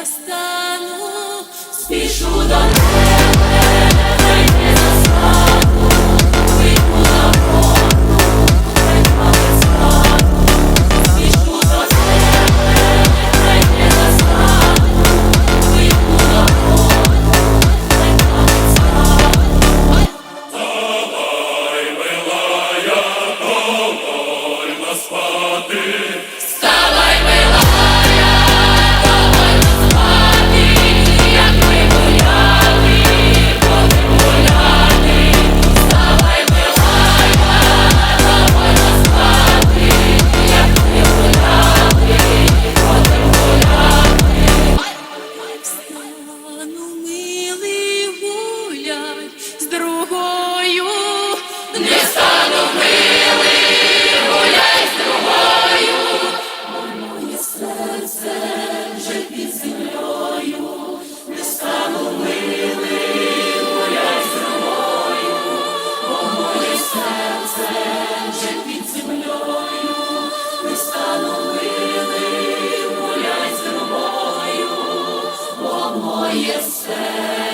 я стану, спішу до. другою. Не стану милий гуляй з другою, моє серце вже під землею, не стану милий гуляй з другою, О, моє серце вже під землею, не стану мили, гуляй з другою, О, моє серце.